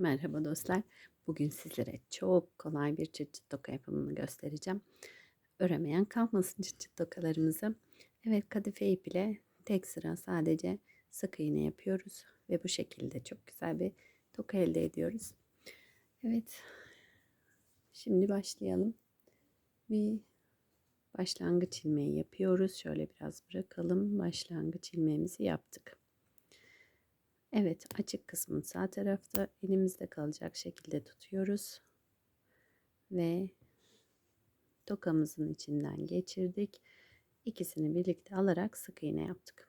Merhaba dostlar. Bugün sizlere çok kolay bir çıt çıt toka yapımını göstereceğim. Öremeyen kalmasın çıt çıt tokalarımızı. Evet kadife ip ile tek sıra sadece sık iğne yapıyoruz. Ve bu şekilde çok güzel bir toka elde ediyoruz. Evet. Şimdi başlayalım. Bir başlangıç ilmeği yapıyoruz. Şöyle biraz bırakalım. Başlangıç ilmeğimizi yaptık. Evet açık kısmın sağ tarafta elimizde kalacak şekilde tutuyoruz. Ve tokamızın içinden geçirdik. İkisini birlikte alarak sık iğne yaptık.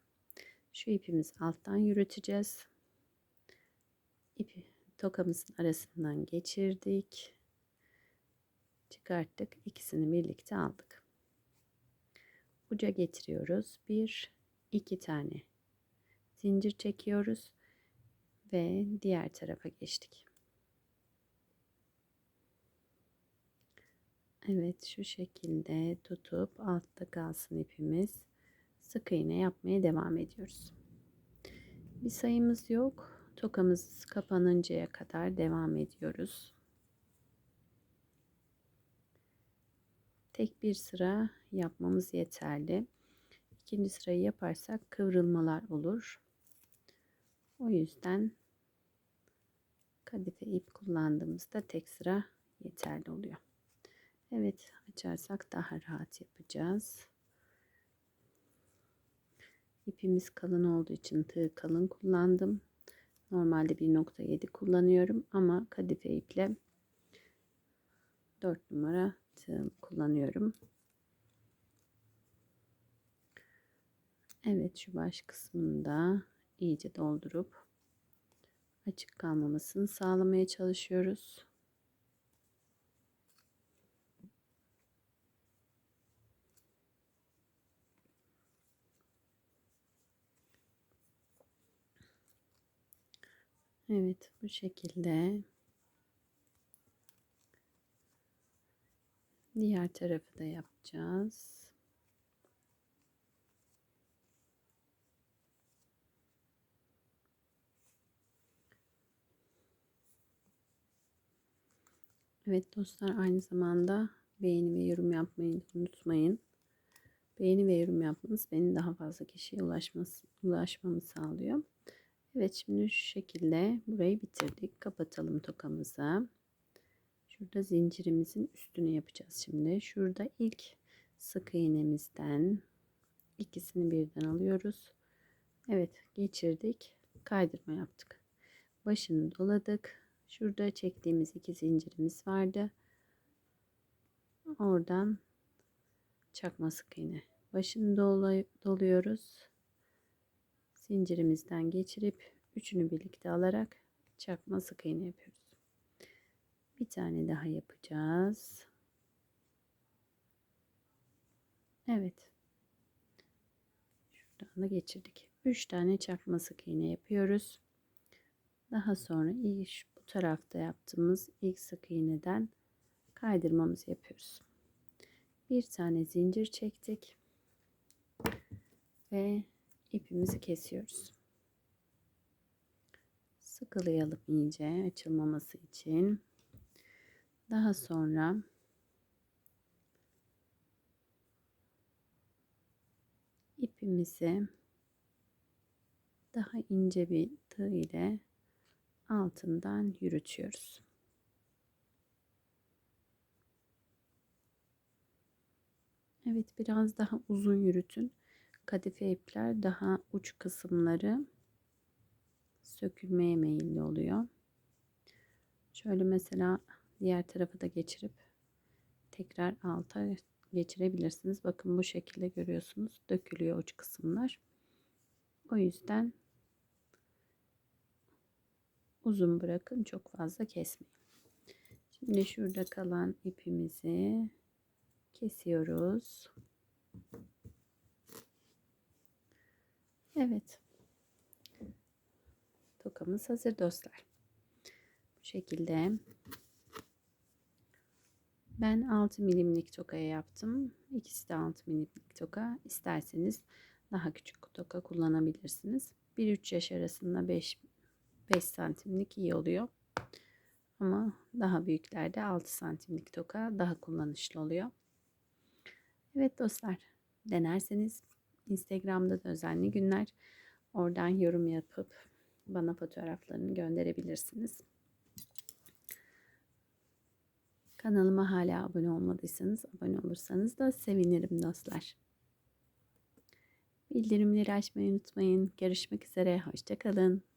Şu ipimizi alttan yürüteceğiz. İpi tokamızın arasından geçirdik. Çıkarttık. İkisini birlikte aldık. Uca getiriyoruz. Bir, iki tane zincir çekiyoruz ve diğer tarafa geçtik. Evet şu şekilde tutup altta kalsın ipimiz. Sık iğne yapmaya devam ediyoruz. Bir sayımız yok. Tokamız kapanıncaya kadar devam ediyoruz. Tek bir sıra yapmamız yeterli. İkinci sırayı yaparsak kıvrılmalar olur. O yüzden kadife ip kullandığımızda tek sıra yeterli oluyor. Evet açarsak daha rahat yapacağız. İpimiz kalın olduğu için tığ kalın kullandım. Normalde 1.7 kullanıyorum ama kadife iple 4 numara tığ kullanıyorum. Evet şu baş kısmında iyice doldurup açık kalmamasını sağlamaya çalışıyoruz. Evet bu şekilde diğer tarafı da yapacağız. Evet dostlar aynı zamanda beğeni ve yorum yapmayı unutmayın. Beğeni ve yorum yapmanız beni daha fazla kişiye ulaşması, ulaşmamı sağlıyor. Evet şimdi şu şekilde burayı bitirdik. Kapatalım tokamızı. Şurada zincirimizin üstünü yapacağız şimdi. Şurada ilk sık iğnemizden ikisini birden alıyoruz. Evet geçirdik. Kaydırma yaptık. Başını doladık. Şurada çektiğimiz iki zincirimiz vardı. Oradan çakma sık iğne. Başını doluyoruz. Zincirimizden geçirip üçünü birlikte alarak çakma sık iğne yapıyoruz. Bir tane daha yapacağız. Evet. Şuradan da geçirdik. Üç tane çakma sık iğne yapıyoruz. Daha sonra iş tarafta yaptığımız ilk sık iğneden kaydırmamızı yapıyoruz. Bir tane zincir çektik ve ipimizi kesiyoruz. Sıkılayalım iyice açılmaması için. Daha sonra ipimizi daha ince bir tığ ile altından yürütüyoruz. Evet biraz daha uzun yürütün. Kadife ipler daha uç kısımları sökülmeye meyilli oluyor. Şöyle mesela diğer tarafı da geçirip tekrar alta geçirebilirsiniz. Bakın bu şekilde görüyorsunuz. Dökülüyor uç kısımlar. O yüzden uzun bırakın çok fazla kesmeyin. Şimdi şurada kalan ipimizi kesiyoruz. Evet. Tokamız hazır dostlar. Bu şekilde ben 6 milimlik tokaya yaptım. İkisi de 6 milimlik toka. İsterseniz daha küçük toka kullanabilirsiniz. 1-3 yaş arasında 5 5 santimlik iyi oluyor. Ama daha büyüklerde 6 santimlik toka daha kullanışlı oluyor. Evet dostlar denerseniz Instagram'da da özenli günler oradan yorum yapıp bana fotoğraflarını gönderebilirsiniz. Kanalıma hala abone olmadıysanız abone olursanız da sevinirim dostlar. Bildirimleri açmayı unutmayın. Görüşmek üzere. Hoşçakalın.